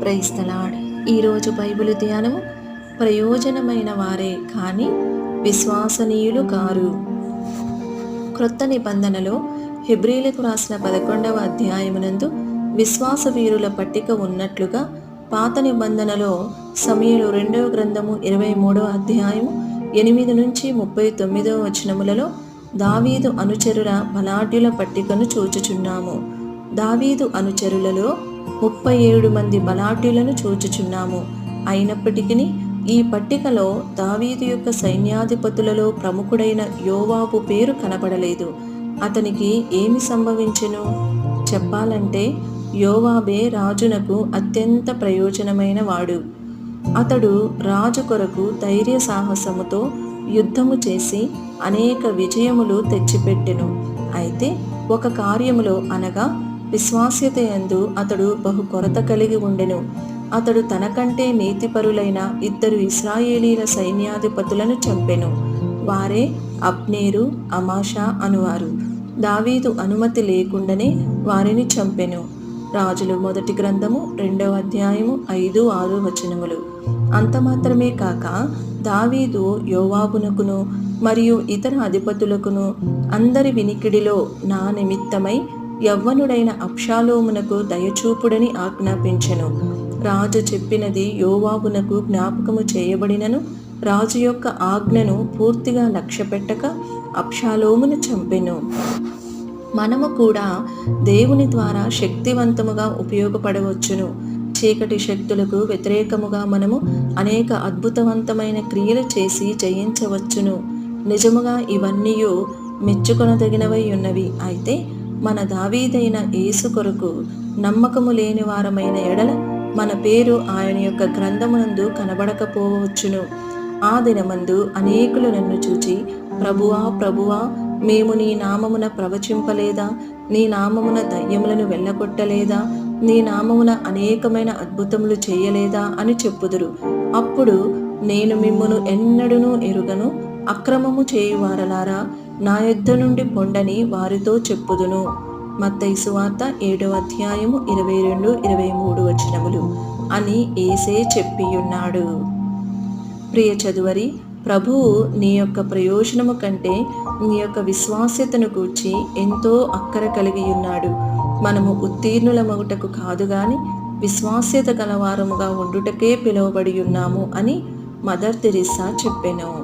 Praise the Lord ఈరోజు Bible ధ్యానం ప్రయోజనమైన వారే కానీ విశ్వాసనీయులు కారు. క్రొత్త నిబంధనలో హెబ్రీలకు రాసిన పదకొండవ అధ్యాయమునందు విశ్వాస వీరుల పట్టిక ఉన్నట్లుగా పాత నిబంధనలో సమయలు రెండవ గ్రంథము ఇరవై మూడవ అధ్యాయము ఎనిమిది నుంచి ముప్పై తొమ్మిదవ వచనములలో దావీదు అనుచరుల బలాఢ్యుల పట్టికను చూచుచున్నాము. దావీదు అనుచరులలో ముప్పై ఏడు మంది బలాఢ్యులను చూచుచున్నాము. అయినప్పటికీ ఈ పట్టికలో దావీదు యొక్క సైన్యాధిపతులలో ప్రముఖుడైన యోవాబు పేరు కనబడలేదు. అతనికి ఏమి సంభవించెను? చెప్పాలంటే యోవాబే రాజునకు అత్యంత ప్రయోజనమైన వాడు. అతడు రాజు కొరకు ధైర్య సాహసముతో యుద్ధము చేసి అనేక విజయములు తెచ్చిపెట్టెను. అయితే ఒక కార్యములో అనగా విశ్వాస్యత ఎందు అతడు బహు కొరత కలిగి ఉండెను. అతడు తనకంటే నీతిపరులైన ఇద్దరు ఇస్రాయేలీల సైన్యాధిపతులను చంపెను. వారే అబ్నేరు అమాషా అనువారు. దావీదు అనుమతి లేకుండానే వారిని చంపెను. రాజులు మొదటి గ్రంథము రెండవ అధ్యాయము ఐదు ఆరు వచనములు. అంత మాత్రమే కాక దావీదు యోవాబునకును మరియు ఇతర అధిపతులకును అందరి వినికిడిలో నా నిమిత్తమై యవ్వనుడైన అప్షాలోమునకు దయచూపుడని ఆజ్ఞాపించెను. రాజు చెప్పినది యోవాబునకు జ్ఞాపకము చేయబడినను రాజు యొక్క ఆజ్ఞను పూర్తిగా లక్ష్యపెట్టక అప్షాలోమును చంపెను. మనము కూడా దేవుని ద్వారా శక్తివంతముగా ఉపయోగపడవచ్చును. చీకటి శక్తులకు వ్యతిరేకముగా మనము అనేక అద్భుతవంతమైన క్రియలు చేసి జయించవచ్చును. నిజముగా ఇవన్నీ మెచ్చుకొనదగినవై ఉన్నవి. అయితే మన దావీదైన యేసు కొరకు నమ్మకము లేని వారమైన ఎడల మన పేరు ఆయన యొక్క గ్రంథమునందు కనబడకపోవచ్చును. ఆ దినమందు అనేకులు నన్ను చూచి ప్రభువా ప్రభువా మేము నీ నామమున ప్రవచింపలేదా? నీ నామమున దయ్యములను వెళ్ళగొట్టలేదా నీ నామమున అనేకమైన అద్భుతములు చేయలేదా? అని చెప్పుదురు. అప్పుడు నేను మిమ్మను ఎన్నడూనూ ఎరుగను అక్రమము చేయువారలారా నా యుద్ధ నుండి పొండని వారితో చెప్పుదును. మత్తయి సువార్త ఏడవ అధ్యాయము ఇరవై రెండు ఇరవై మూడు వచనములు అని ఏసే చెప్పియున్నాడు. ప్రియ చదువరి ప్రభువు నీ యొక్క ప్రయోజనము కంటే నీ యొక్క విశ్వాస్యతను గూర్చి ఎంతో అక్కర కలిగి ఉన్నాడు మనము ఉత్తీర్ణులమగుటకు కాదు గాని విశ్వాస్యత గలవారముగా ఉండుటకే పిలువబడి ఉన్నాము అని మదర్ తెరిసా చెప్పెను.